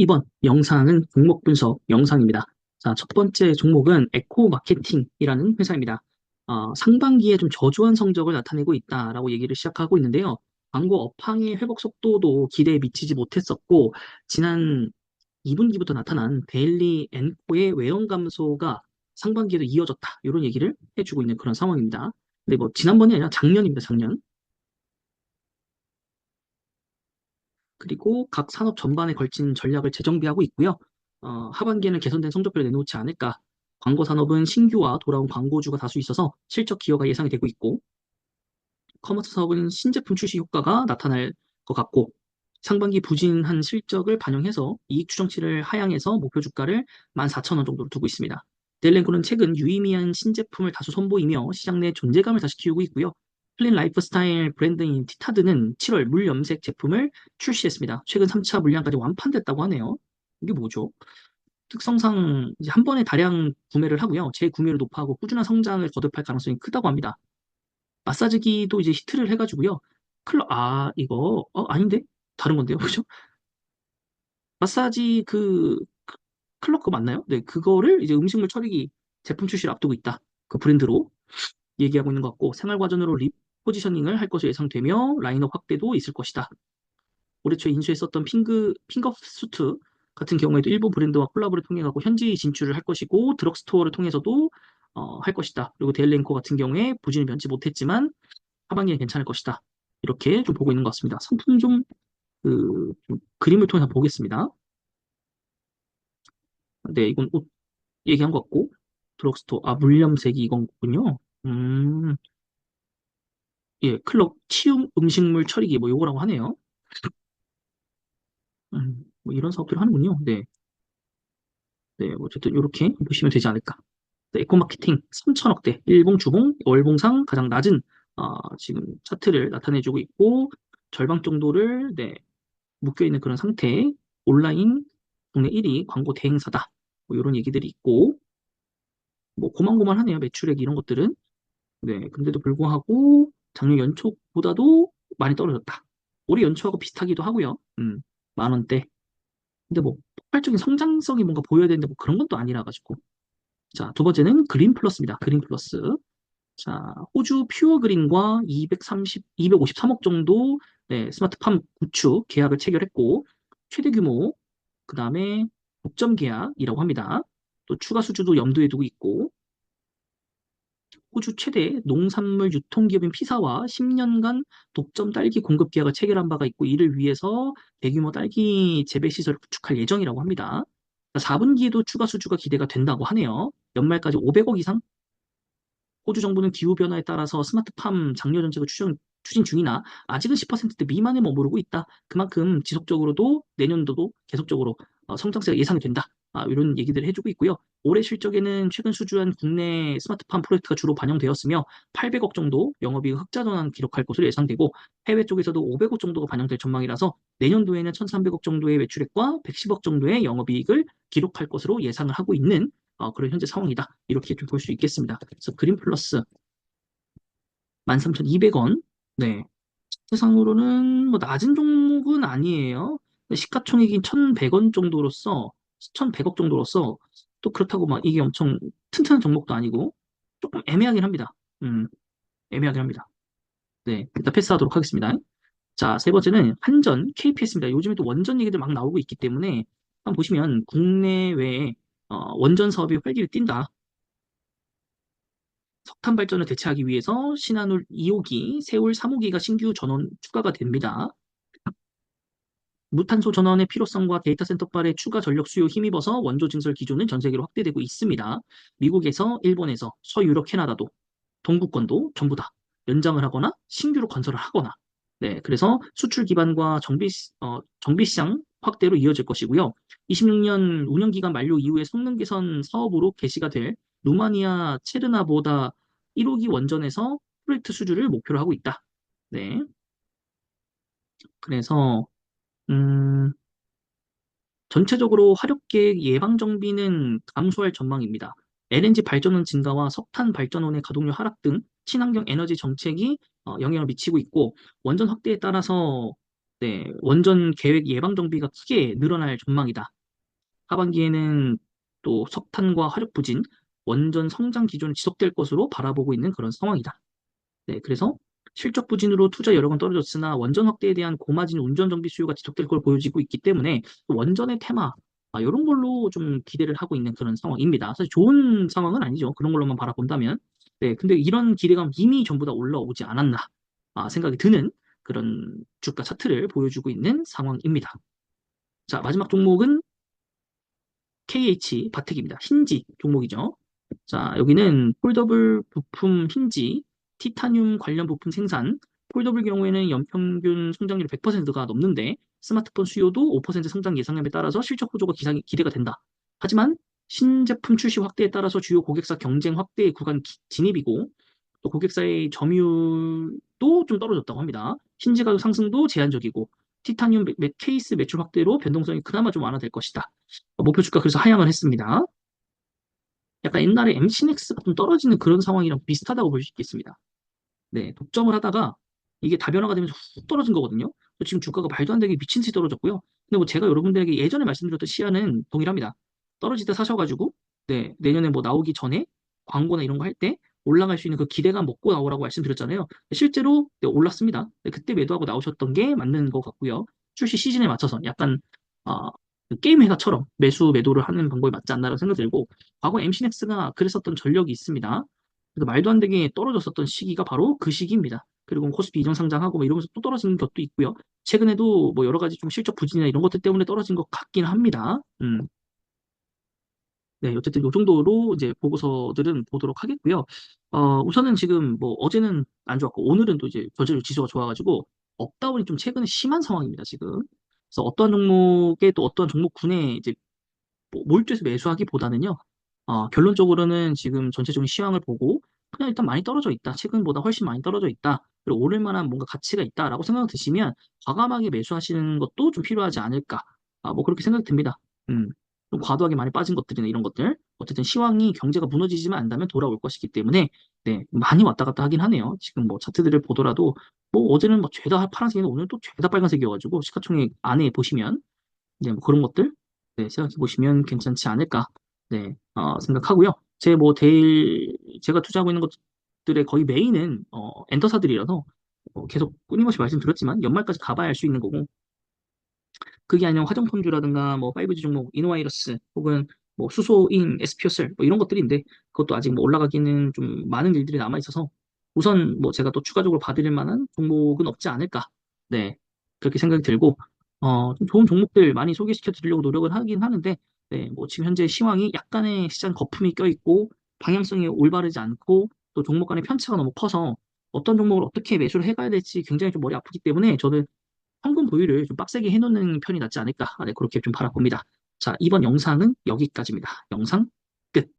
이번 영상은 종목 분석 영상입니다. 자, 첫 번째 종목은 에코 마케팅이라는 회사입니다. 어, 상반기에 좀 저조한 성적을 나타내고 있다라고 얘기를 시작하고 있는데요. 광고 업황의 회복 속도도 기대에 미치지 못했었고, 지난 2분기부터 나타난 데일리 앤코의 외형 감소가 상반기에도 이어졌다. 이런 얘기를 해주고 있는 그런 상황입니다. 근데 뭐, 지난번이 아니라 작년입니다, 작년. 그리고 각 산업 전반에 걸친 전략을 재정비하고 있고요. 어, 하반기에는 개선된 성적표를 내놓지 않을까. 광고 산업은 신규와 돌아온 광고주가 다수 있어서 실적 기여가 예상이 되고 있고, 커머스 사업은 신제품 출시 효과가 나타날 것 같고, 상반기 부진한 실적을 반영해서 이익 추정치를 하향해서 목표 주가를 14,000원 정도로 두고 있습니다. 델랭코는 최근 유의미한 신제품을 다수 선보이며 시장 내 존재감을 다시 키우고 있고요. 클린 라이프스타일 브랜드인 티타드는 7월 물 염색 제품을 출시했습니다. 최근 3차 물량까지 완판됐다고 하네요. 이게 뭐죠? 특성상 이제 한 번에 다량 구매를 하고요. 재구매를 높아하고 꾸준한 성장을 거듭할 가능성이 크다고 합니다. 마사지기도 이제 히트를 해가지고요. 클러, 아, 이거, 어, 아닌데? 다른 건데요. 그죠? 마사지 그, 그 클럽 그 맞나요? 네, 그거를 이제 음식물 처리기 제품 출시를 앞두고 있다. 그 브랜드로 얘기하고 있는 것 같고, 생활과전으로 리 포지셔닝을 할 것으로 예상되며, 라인업 확대도 있을 것이다. 올해 초 인수했었던 핑크, 핑거 수트 같은 경우에도 일부 브랜드와 콜라보를 통해 갖고 현지 진출을 할 것이고, 드럭스토어를 통해서도 어, 할 것이다. 그리고 데일랭코 같은 경우에 부진을 면치 못했지만, 하반기에 괜찮을 것이다. 이렇게 좀 보고 있는 것 같습니다. 상품 좀, 그, 좀 그림을 통해서 보겠습니다. 네, 이건 옷 얘기한 것 같고, 드럭스토어, 아, 물염색이 이건군요. 음, 예, 클럽 치움 음식물 처리기, 뭐 요거라고 하네요. 음, 뭐 이런 사업들을 하는군요. 네. 네, 어쨌든 이렇게 보시면 되지 않을까. 네, 에코마케팅 3천억대, 일봉, 주봉, 월봉상 가장 낮은 어, 지금 차트를 나타내주고 있고 절반 정도를 네, 묶여 있는 그런 상태. 온라인 국내 1위 광고 대행사다. 뭐 이런 얘기들이 있고 뭐 고만고만하네요. 매출액 이런 것들은. 네, 근데도 불구하고 작년 연초보다도 많이 떨어졌다. 올해 연초하고 비슷하기도 하고요. 음, 만 원대. 근데 뭐 폭발적인 성장성이 뭔가 보여야 되는데 뭐 그런 건 또 아니라 가지고. 자, 두 번째는 그린 플러스입니다. 그린 플러스. 자, 호주 퓨어 그린과 230, 253억 정도 네, 스마트팜 구축 계약을 체결했고 최대 규모 그 다음에 독점 계약이라고 합니다. 또 추가 수주도 염두에 두고 있고 호주 최대 농산물 유통기업인 피사와 10년간 독점 딸기 공급 계약을 체결한 바가 있고 이를 위해서 대규모 딸기 재배 시설을 구축할 예정이라고 합니다. 4분기에도 추가 수주가 기대가 된다고 하네요. 연말까지 500억 이상? 호주 정부는 기후변화에 따라서 스마트팜 장려 정책을 추진, 추진 중이나 아직은 10%대 미만에 머무르고 있다. 그만큼 지속적으로도 내년도도 계속적으로 어, 성장세가 예상이 된다. 아, 이런 얘기들을 해주고 있고요. 올해 실적에는 최근 수주한 국내 스마트팜 프로젝트가 주로 반영되었으며 800억 정도 영업이익 흑자 전환 기록할 것으로 예상되고 해외 쪽에서도 500억 정도가 반영될 전망이라서 내년도에는 1,300억 정도의 매출액과 110억 정도의 영업이익을 기록할 것으로 예상을 하고 있는 어, 그런 현재 상황이다. 이렇게 좀 볼 수 있겠습니다. 그래서 그린 플러스 13,200원. 네. 세상으로는 뭐 낮은 종목은 아니에요. 시가총액이 1,100원 정도로서 1,100억 정도로서 또 그렇다고 막 이게 엄청 튼튼한 종목도 아니고 조금 애매하긴 합니다. 음, 애매하긴 합니다. 네, 일단 패스하도록 하겠습니다. 자, 세 번째는 한전 KPS입니다. 요즘에 또 원전 얘기들 막 나오고 있기 때문에 한번 보시면 국내외에 어, 원전 사업이 활기를 띈다. 석탄 발전을 대체하기 위해서 신한울 2호기, 세울 3호기가 신규 전원 추가가 됩니다. 무탄소 전원의 필요성과 데이터 센터발의 추가 전력 수요 힘입어서 원조 증설 기조는 전 세계로 확대되고 있습니다. 미국에서 일본에서 서유럽 캐나다도 동구권도 전부 다 연장을 하거나 신규로 건설을 하거나 네 그래서 수출 기반과 정비 어, 정비 시장 확대로 이어질 것이고요. 26년 운영 기간 만료 이후에 성능 개선 사업으로 개시가 될 루마니아 체르나보다 1호기 원전에서 프로젝트 수주를 목표로 하고 있다. 네. 그래서 음, 전체적으로 화력계획 예방 정비는 감소할 전망입니다. LNG 발전원 증가와 석탄 발전원의 가동률 하락 등 친환경 에너지 정책이 어, 영향을 미치고 있고 원전 확대에 따라서 네, 원전 계획 예방 정비가 크게 늘어날 전망이다. 하반기에는 또 석탄과 화력 부진, 원전 성장 기조는 지속될 것으로 바라보고 있는 그런 상황이다. 네, 그래서 실적 부진으로 투자 여력은 떨어졌으나 원전 확대에 대한 고마진 운전 정비 수요가 지속될 걸 보여지고 있기 때문에 원전의 테마 아, 이런 걸로 좀 기대를 하고 있는 그런 상황입니다. 사실 좋은 상황은 아니죠. 그런 걸로만 바라본다면. 네, 근데 이런 기대감 이미 전부 다 올라오지 않았나 아, 생각이 드는 그런 주가 차트를 보여주고 있는 상황입니다. 자, 마지막 종목은 KH 바텍입니다. 힌지 종목이죠. 자, 여기는 폴더블 부품 힌지, 티타늄 관련 부품 생산, 폴더블 경우에는 연평균 성장률이 100%가 넘는데 스마트폰 수요도 5% 성장 예상함에 따라서 실적 호조가 기상이 기대가 된다. 하지만 신제품 출시 확대에 따라서 주요 고객사 경쟁 확대 구간 기- 진입이고 또 고객사의 점유율도 좀 떨어졌다고 합니다. 힌지 가격 상승도 제한적이고 티타늄 매- 매- 케이스 매출 확대로 변동성이 그나마 좀 완화될 것이다. 목표 주가 그래서 하향을 했습니다. 약간 옛날에 MC넥스가 좀 떨어지는 그런 상황이랑 비슷하다고 볼 수 있겠습니다. 네, 독점을 하다가 이게 다변화가 되면서 훅 떨어진 거거든요. 지금 주가가 말도 안 되게 미친 듯이 떨어졌고요. 근데 뭐 제가 여러분들에게 예전에 말씀드렸던 시야는 동일합니다. 떨어질 때 사셔가지고, 네, 내년에 뭐 나오기 전에 광고나 이런 거 할 때 올라갈 수 있는 그 기대감 먹고 나오라고 말씀드렸잖아요. 실제로 네, 올랐습니다. 네, 그때 매도하고 나오셨던 게 맞는 것 같고요. 출시 시즌에 맞춰서 약간, 아, 그 게임 회사처럼 매수 매도를 하는 방법이 맞지 않나라는 생각이 들고, 과거 MC넥스가 그랬었던 전력이 있습니다. 그래서 말도 안 되게 떨어졌었던 시기가 바로 그 시기입니다. 그리고 코스피 이전 상장하고 뭐 이러면서 또 떨어지는 것도 있고요. 최근에도 뭐 여러 가지 좀 실적 부진이나 이런 것들 때문에 떨어진 것 같긴 합니다. 음. 네, 어쨌든 이 정도로 이제 보고서들은 보도록 하겠고요. 어, 우선은 지금 뭐 어제는 안 좋았고 오늘은 또 이제 저질 지수가 좋아가지고 업다운이 좀 최근에 심한 상황입니다, 지금. 그래서 어떠한 종목에 또 어떠한 종목군에 이제 뭐 몰두해서 매수하기보다는요. 어, 결론적으로는 지금 전체적인 시황을 보고 그냥 일단 많이 떨어져 있다. 최근보다 훨씬 많이 떨어져 있다. 그리고 오를 만한 뭔가 가치가 있다라고 생각 드시면 과감하게 매수하시는 것도 좀 필요하지 않을까. 아, 뭐 그렇게 생각이 듭니다. 음, 좀 과도하게 많이 빠진 것들이나 이런 것들. 어쨌든 시황이 경제가 무너지지만 않다면 돌아올 것이기 때문에 네, 많이 왔다 갔다 하긴 하네요. 지금 뭐 차트들을 보더라도 뭐 어제는 뭐 죄다 파란색인데 오늘 또 죄다 빨간색이어가지고 시가총액 안에 보시면 네, 뭐 그런 것들 네, 생각해 보시면 괜찮지 않을까 네, 어, 생각하고요. 제 뭐 데일 제가 투자하고 있는 것들의 거의 메인은 어, 엔터사들이라서 어, 계속 끊임없이 말씀드렸지만 연말까지 가봐야 알 수 있는 거고 그게 아니라 화장품주라든가 뭐 5G 종목 이노와이러스 혹은 뭐 수소인 SPSL 뭐 이런 것들인데 그것도 아직 뭐 올라가기는 좀 많은 일들이 남아 있어서 우선 뭐 제가 또 추가적으로 봐드릴 만한 종목은 없지 않을까. 네. 그렇게 생각이 들고 어, 좀 좋은 종목들 많이 소개시켜 드리려고 노력을 하긴 하는데, 네, 뭐 지금 현재 시황이 약간의 시장 거품이 껴 있고, 방향성이 올바르지 않고, 또 종목 간의 편차가 너무 커서 어떤 종목을 어떻게 매수를 해가야 될지 굉장히 좀 머리 아프기 때문에 저는 현금 보유를 좀 빡세게 해놓는 편이 낫지 않을까, 아, 네, 그렇게 좀 바라봅니다. 자, 이번 영상은 여기까지입니다. 영상 끝.